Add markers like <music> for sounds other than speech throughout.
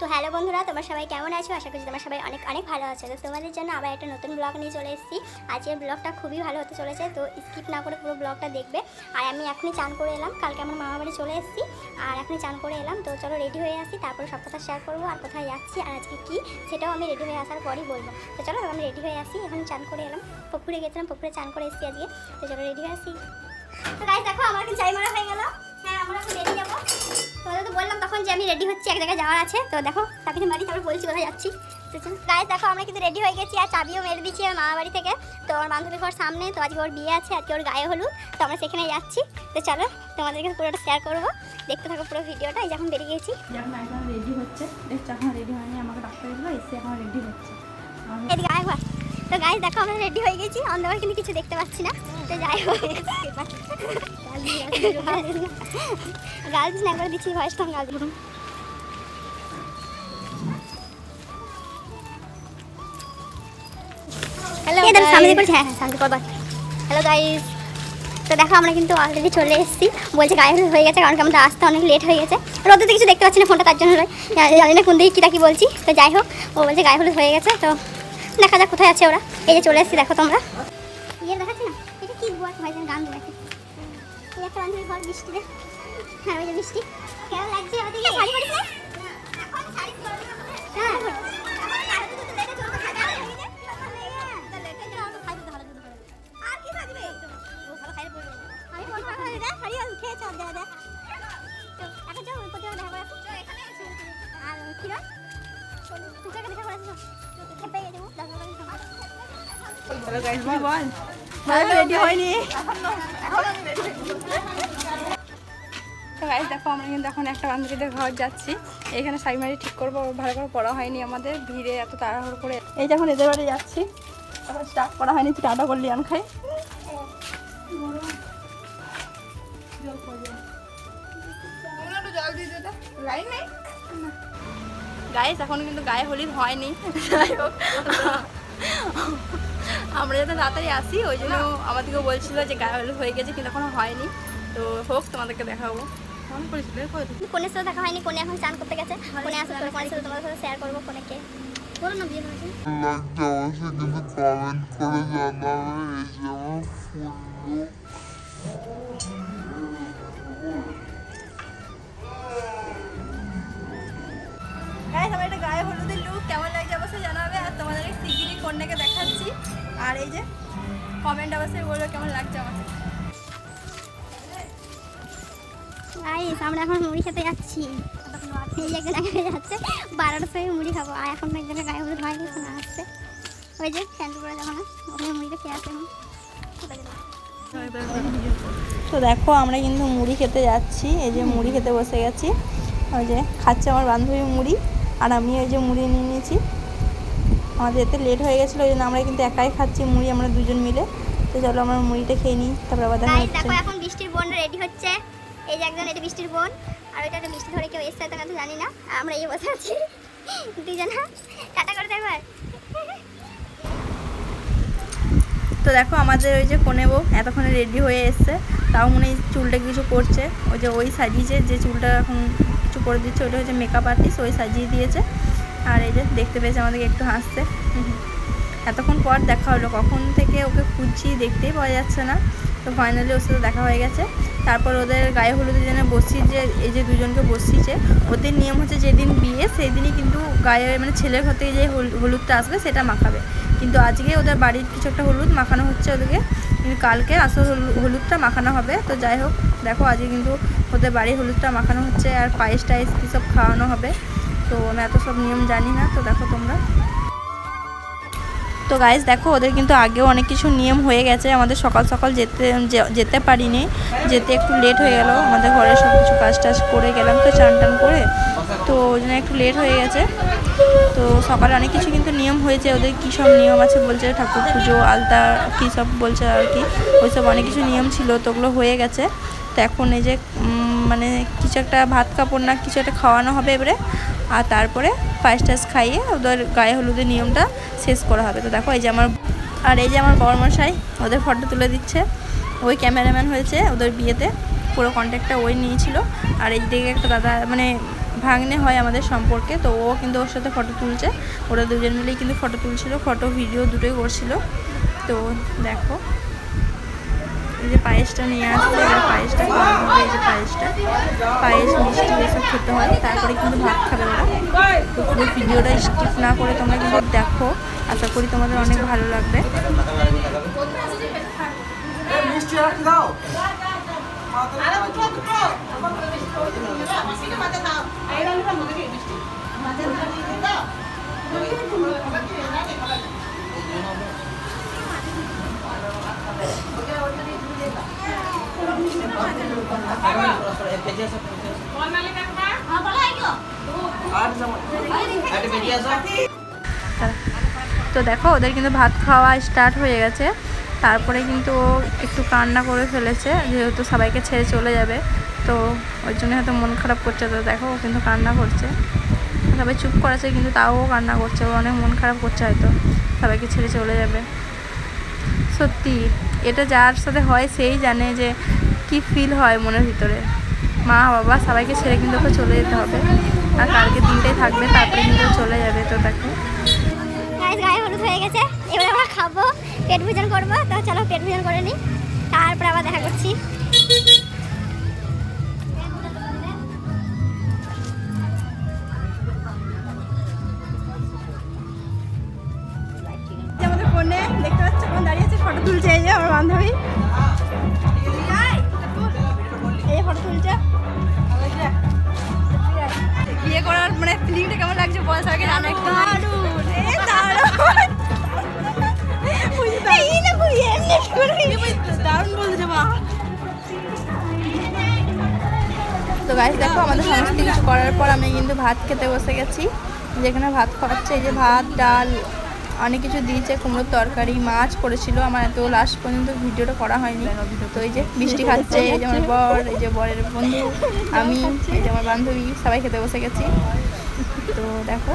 তো হ্যালো বন্ধুরা, তোমার সবাই কেমন আছো? আশা করছি তোমার সবাই অনেক অনেক ভালো আছো। তো তোমাদের জন্য আবার একটা নতুন ব্লগ নিয়ে চলে এসেছি। আজকের ব্লগটা খুবই ভালো হতে চলেছে, তো স্কিপ না করে পুরো ব্লগটা দেখবে। আর আমি এখনই চান করে এলাম, কালকে আমার মামা বাড়ি চলে এসেছি। আর এখনই চান করে এলাম, তো চলো রেডি হয়ে আসি, তারপরে সব কথা শেয়ার করব আর কোথায় যাচ্ছি আর আজকে কী, সেটাও আমি রেডি হয়ে আসার পরই বলব। তো চলো আমি রেডি হয়ে আসি এখন চান করে এলাম। পুকুরে গেছিলাম, পুকুরে চান করে এসেছি আজকে। তো চলো রেডি হয়ে আসি। তো গাইজ দেখো, আমার এখন চাই মারা হয়ে গেল। হ্যাঁ আমরা এখন রেডি যাব। তোমাদের তো বললাম তখন যে আমি রেডি হচ্ছি এক জায়গায় যাওয়ার আছে। তো দেখো তাকে বাড়ি তারপর বলছি কোথায় যাচ্ছি। গাইজ দেখো আমরা কিন্তু রেডি হয়ে গেছি। আর চাবিও মেরে দিচ্ছি আমার মামা বাড়ি থেকে। তো আমার বান্ধবী ঘর সামনে তো আজকে ওর বিয়ে আছে আজকে ওর গায়ে হলুদ। তো আমরা সেখানে যাচ্ছি। তো চলো তোমাদেরকে পুরোটা শেয়ার করব। দেখতে থাকো পুরো ভিডিওটা এই যখন বেরিয়ে গেছি। যখন এখন রেডি হচ্ছে দেখছ এখন রেডি হয়নি আমাকে ডাক্তার এসে এখন রেডি হচ্ছে। এদিকে আয় ঘর। তো গাইজ দেখো আমরা রেডি হয়ে গেছি। অন্ধকার কিন্তু কিছু দেখতে পাচ্ছি না। তো যাই হোক। গার্লস না করে দিচ্ছি ভয়েস তখন গার্লস হ্যালো সামনে হ্যাঁ হ্যাঁ সামনে হ্যালো গাইস তো দেখো আমরা কিন্তু অলরেডি চলে এসেছি। বলছে গায়ে হয়ে গেছে কারণ কি আমাদের আসতে অনেক লেট হয়ে গেছে। রোদে তো কিছু দেখতে পাচ্ছি না ফোনটা তার জন্য নয়। জানি না কোন দিকে কী কি বলছি। তো যাই হোক ও বলছে গায়ে হলুদ হয়ে গেছে তো দেখা যাক কোথায় আছে ওরা। এই যে চলে এসেছি দেখো তোমরা। ইয়ে দেখাচ্ছি না? এটা কি বুয়া ভাই গান দেখাচ্ছি। এই একটা বান্ধবী ঘর বৃষ্টিতে হ্যাঁ ওই যে বৃষ্টি কেমন লাগছে আমাদের শাড়ি পরিস না? হ্যাঁ। আর কি থাকবে আমি ফোন করে দিই দেখ খেয়েছ দে বল রেডি হয়নি গাইজ দেখো, আমরা কিন্তু এখন একটা বান্ধবীদের ঘর যাচ্ছি। এখানে শাড়ি ঠিক করব, ভালো পড়া হয়নি আমাদের। ভিড়ে এত তাড়াহুড়ো করে। এই যখন এদের বাড়ি যাচ্ছি। এখন হয়নি তুই টাটা করলি আন খাই। গাইস এখন কিন্তু গায়ে হলুদ হয়নি। যাই হোক। আমরা যাতে তাড়াতাড়ি আসি ওই জন্য আমাদেরকে বলছিল যে গায়ে হলুদ হয়ে গেছে কিন্তু এখনও হয়নি। তো হোক তোমাদেরকে দেখাবো। কোনের সাথে দেখা হয়নি কোনে এখন চান করতে গেছে কোনে আসার পরে কোনের সাথে তোমাদের সাথে শেয়ার করব কোনেকে বলো না বিয়ে হয়েছে। লাগছে অবশ্যই কিন্তু কমেন্ট করে জানাবে এই যে আমার কন্যাকে দেখাচ্ছি। আর এই যে কমেন্ট অবশ্যই বলবে কেমন লাগছে আমাকে। গাইস আমরা এখন মুড়ি খেতে যাচ্ছি। এই একজন আগে যাচ্ছে বারোটার সময় মুড়ি খাব। আর এখন একজনের গায়ে হলুদ হয়নি এখন আসছে। ওই যে প্যান্ট যখন ওখানে মুড়িটা খেয়ে আসে এখন তো দেখো আমরা কিন্তু মুড়ি খেতে যাচ্ছি। এই যে মুড়ি খেতে বসে গেছি। ওই যে খাচ্ছে আমার বান্ধবী মুড়ি আর আমি ওই যে মুড়ি নিয়ে নিয়েছি। আমাদের এতে লেট হয়ে গেছিল ওই জন্য আমরা কিন্তু একাই খাচ্ছি মুড়ি আমরা দুজন মিলে। তো চলো আমরা মুড়িটা খেয়ে নিই তারপর আবার দেখা হচ্ছে। দেখো এখন বৃষ্টির বোন রেডি হচ্ছে। এই যে একজন এটা বৃষ্টির বোন আর ওইটা একটা বৃষ্টি ধরে কেউ এসছে তো কথা জানি না। আমরা এই বসে আছি দুজনা টাটা করে দেবার তো দেখো আমাদের ওই যে কোনে বউ এতক্ষণে রেডি হয়ে এসছে তাও মনে হয় চুলটা কিছু করছে ওই যে ওই সাজিয়েছে যে চুলটা এখন কিছু করে দিচ্ছে ওইটা হচ্ছে মেকআপ আর্টিস্ট ওই সাজিয়ে দিয়েছে। আর এই যে দেখতে পেয়েছে আমাদেরকে একটু হাসছে এতক্ষণ পর দেখা হলো, কখন থেকে ওকে খুঁজছি দেখতেই পাওয়া যাচ্ছে না। তো ফাইনালি ওর সাথে দেখা হয়ে গেছে। তারপর ওদের গায়ে হলুদের জন্য যে, এই যে দুজনকে বসিয়েছে ওদের নিয়ম হচ্ছে যেদিন বিয়ে সেই দিনই কিন্তু গায়ে মানে ছেলের ঘর থেকে যে হল- হলুদটা আসবে, সেটা মাখাবে। কিন্তু আজকে ওদের বাড়ির কিছু একটা হলুদ মাখানো হচ্ছে ওদেরকে। কিন্তু কালকে আসল হলু- হলুদটা মাখানো হবে। তো যাই হোক, দেখো আজকে কিন্তু ওদের বাড়ির হলুদটা মাখানো হচ্ছে আর পায়েস টায়েস কী সব খাওয়ানো হবে। তো আমি এত সব নিয়ম জানি না, তো দেখো তোমরা। তো গাইজ দেখো, ওদের কিন্তু আগেও অনেক কিছু নিয়ম হয়ে গেছে। আমাদের সকাল সকাল যেতে যেতে পারিনি। যেতে একটু লেট হয়ে গেল। আমাদের ঘরে সব কিছু কাজ টাজ করে গেলাম তো, চান টান করে। তো ওই জন্য একটু লেট হয়ে গেছে। তো সকালে অনেক কিছু কিন্তু নিয়ম হয়েছে। ওদের কী সব নিয়ম আছে বলছে? ঠাকুর পুজো, আলতা, কী সব বলছে আর কি? ওই সব অনেক কিছু নিয়ম ছিল, তো ওগুলো হয়ে গেছে। তো এখন এই যে মানে কিছু একটা ভাত কাপড় না কিছু একটা খাওয়ানো হবে এবারে। আর তারপরে পায়েস টায়েস খাইয়ে ওদের গায়ে হলুদের নিয়মটা শেষ করা হবে। তো দেখো, এই যে আমার আর এই যে আমার বড়মশাই ওদের ফটো তুলে দিচ্ছে। ওই ক্যামেরাম্যান হয়েছে ওদের বিয়েতে। পুরো কন্ট্যাক্টটা ওই নিয়েছিল। আর এই দিকে একটা দাদা মানে ভাগ্নে হয় আমাদের সম্পর্কে। তো ও কিন্তু ওর সাথে ফটো তুলছে। ওরা দুজন মিলেই কিন্তু ফটো তুলছিল। ফটো, ভিডিও দুটোই করছিল। তো দেখো। এই যে পায়েসটা নিয়ে আসছে, এবার পায়েসটা খাওয়া হবে, এই যে পায়েসটা। পায়েস, মিষ্টি এসব খেতে হয়, তারপরে কিন্তু ভাত খাবে ওরা। তো পুরো ভিডিওটা স্কিপ না করে তোমরা কিন্তু দেখো। আশা করি তোমাদের অনেক ভালো লাগবে। তো দেখো, ওদের কিন্তু ভাত খাওয়া স্টার্ট হয়ে গেছে। তারপরে কিন্তু ও একটু কান্না করে ফেলেছে, যেহেতু সবাইকে ছেড়ে চলে যাবে। তো ওই জন্য হয়তো মন খারাপ করছে, তো দেখো, ও কিন্তু কান্না করছে। সবাই চুপ করেছে, কিন্তু তাও কান্না করছে, ও অনেক মন খারাপ করছে হয়তো। সবাইকে ছেড়ে চলে যাবে। সত্যি, এটা যার সাথে হয় সেই জানে যে কি ফিল হয় মনের ভিতরে। মা, বাবা সবাইকে ছেড়ে কিন্তু ওকে চলে যেতে হবে। আর কালকে দিনটাই থাকবে, তারপরে কিন্তু চলে যাবে তো তাকে গায়ে হলুদ হয়ে গেছে। এবার আমরা খাব, পেট ভোজন করব। তো চলো পেট ভোজন করে নিই। তারপরে আবার দেখা করছি। আমার বান্ধবী। এই ফটো তুলছে। বিয়ে করার মানে ফিলিংটা কেমন লাগছে বল জানো একটু। দারুণ। বলছে মা। তো গাইস দেখো, আমাদের সমস্ত কিছু করার পর আমি কিন্তু ভাত খেতে বসে গেছি। যেখানে ভাত খাওয়াচ্ছে, এই যে ভাত, ডাল অনেক কিছু দিয়েছে, কুমড়োর তরকারি, মাছ করেছিল, আমার এত লাস্ট পর্যন্ত ভিডিওটা করা হয়নি। তো এই যে মিষ্টি খাচ্ছে, এই যে আমার বর, এই যে বরের বন্ধু, আমি, এই যে আমার বান্ধবী, সবাই খেতে বসে গেছি। তো দেখো।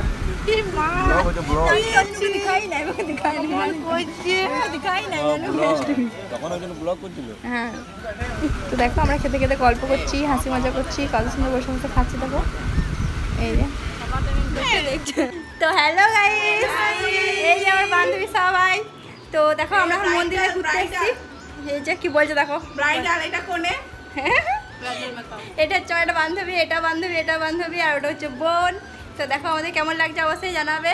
হ্যাঁ। তো দেখো, আমরা খেতে খেতে গল্প করছি, হাসি মজা করছি, কত সুন্দর বসে বসে খাচ্ছি, দেখো। এই যে। তো হ্যালো গাইস এই যে আমার বান্ধবী সবাই। তো দেখো আমরা এখন মন্দিরে ঘুরতে এসেছি। এই যে কি বলছে দেখো? ব্রাইডাল এটা কোনে? এটা হচ্ছে আমার একটা বান্ধবী এটা বান্ধবী এটা বান্ধবী আর ওটা হচ্ছে বোন। তো দেখো আমাদের কেমন লাগছে অবশ্যই জানাবে।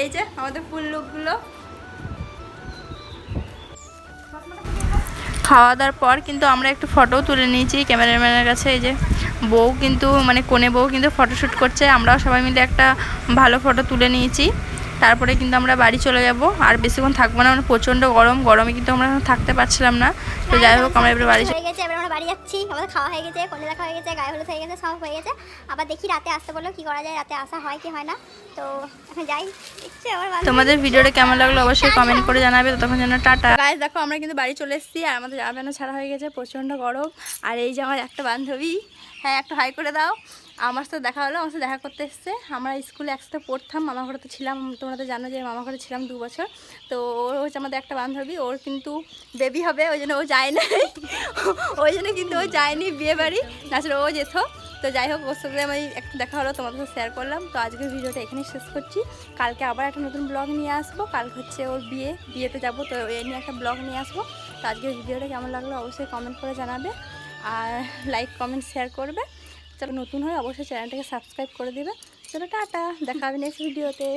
এই যে আমাদের ফুল লুকগুলো খাওয়া দাওয়ার পর কিন্তু আমরা একটু ফটো তুলে নিয়েছি ক্যামেরাম্যানের কাছে, এই যে বউ কিন্তু মানে কোনে বউ কিন্তু ফটোশ্যুট করছে। আমরাও সবাই মিলে একটা ভালো ফটো তুলে নিয়েছি। তারপরে কিন্তু আমরা বাড়ি চলে যাব। আর বেশিক্ষণ থাকব না মানে প্রচণ্ড গরম গরমে কিন্তু আমরা থাকতে পারছিলাম না। তো যাই হোক আমরা এবারে বাড়ি চলে- হয়ে গেছে এবার আমরা বাড়ি যাচ্ছি। আমাদের খাওয়া হয়ে গেছে কনে দেখা হয়ে গেছে গায়ে হলুদ হয়ে গেছে সব হয়ে গেছে। আবার দেখি রাতে আসতে বলল কি করা যায় রাতে আসা হয় কি হয় না। তো এখন যাই আমার তোমাদের ভিডিওটা কেমন লাগল অবশ্যই কমেন্ট করে জানাবে ততক্ষণ যেন টাটা। গাইজ দেখো আমরা কিন্তু বাড়ি চলে এসেছি আর আমাদের জামা প্যান্ট ছাড়া হয়ে গেছে প্রচণ্ড গরম। আর এই যে আমার একটা বান্ধবী হ্যাঁ একটু হাই করে দাও। আমার সাথে দেখা হলো, আমার সাথে দেখা করতে এসছে। আমরা স্কুলে একসাথে পড়তাম, মামা ঘরে তো ছিলাম, তোমরা তো জানো যে মামা ঘরে ছিলাম দু বছর। তো ওর হচ্ছে আমাদের একটা বান্ধবী, ওর কিন্তু বেবি হবে, ওই জন্য ও যায় না <laughs> ওই জন্য কিন্তু ও যায়নি বিয়ে বাড়ি নাচলে ও যেত। তো যাই হোক, ওর সাথে আমি একটু দেখা হলো, তোমাদের সাথে শেয়ার করলাম। তো আজকের ভিডিওটা এখানেই শেষ করছি। কালকে আবার একটা নতুন ব্লগ নিয়ে আসব। কাল হচ্ছে ওর বিয়ে, বিয়েতে যাব, তো এ নিয়ে একটা ব্লগ নিয়ে আসব। তো আজকের ভিডিওটা কেমন লাগল অবশ্যই কমেন্ট করে জানাবে। আর লাইক কমেন্ট শেয়ার করবে। চলো নতুন হয় অবশ্যই চ্যানেলটাকে সাবস্ক্রাইব করে দেবে। চলো টাটা দেখা হবে নেক্সট ভিডিওতে